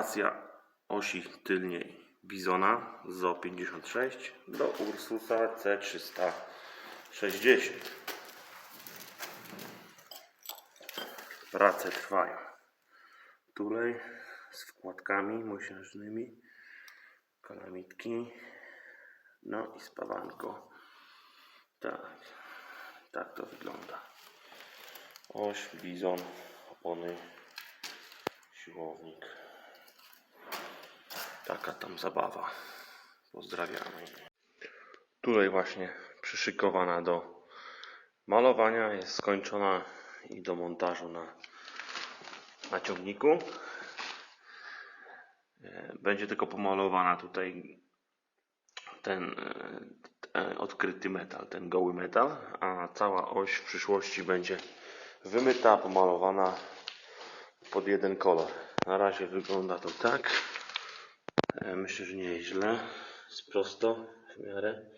Rotacja osi tylniej Bizona ZO 56 do Ursusa C360. Prace trwają. Tulej z wkładkami mosiężnymi, kalamitki, no i spawanko. Tak, tak to wygląda. Oś, bizon, opony, siłownik. Taka tam zabawa. Pozdrawiamy. Tutaj właśnie przyszykowana do malowania, jest skończona i do montażu na, na ciągniku. E, Będzie tylko pomalowana tutaj ten e, e, odkryty metal, ten goły metal, a cała oś w przyszłości będzie wymyta, pomalowana pod jeden kolor. Na razie wygląda to tak. E, Myślę, że nie jest źle. Jest prosto w miarę.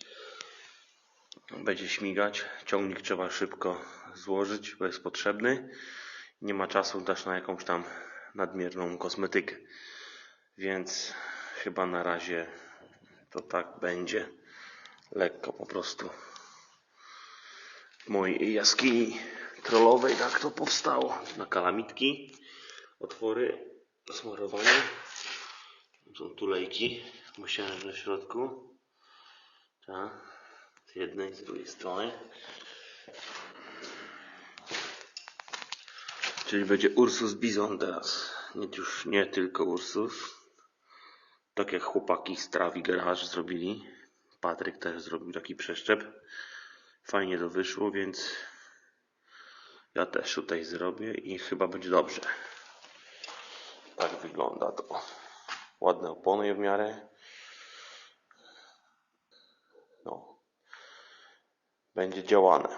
Będzie śmigać. Ciągnik trzeba szybko złożyć, bo jest potrzebny. Nie ma czasu też na jakąś tam nadmierną kosmetykę. Więc chyba na razie to tak będzie. Lekko po prostu. W mojej jaskini trollowej tak to powstało. Na kalamitki, otwory do smarowania. Są tulejki mosiężne w środku. Tak. Z jednej, z drugiej strony. Czyli będzie Ursus Bizon teraz. Nie, już nie tylko Ursus. Tak jak chłopaki z Trawi Garage zrobili. Patryk też zrobił taki przeszczep. Fajnie to wyszło, więc ja też tutaj zrobię i chyba będzie dobrze. Tak wygląda to. Ładne opony w miarę. No. Będzie działane.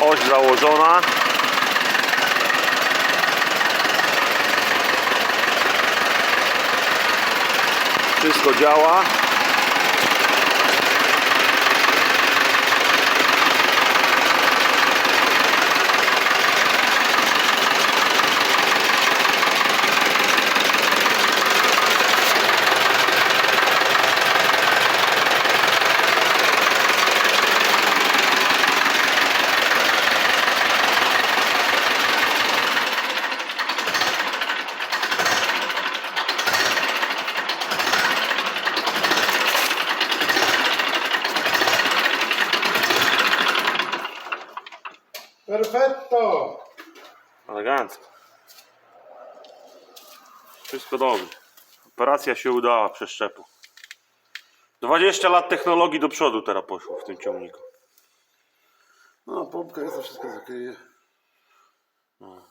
Oś założona. Wszystko działa. Perfetto! Elegancko. Wszystko dobrze. Operacja się udała przeszczepu. 20 lat technologii do przodu teraz poszło w tym ciągniku. No, pompka jest, to wszystko zakryje. No.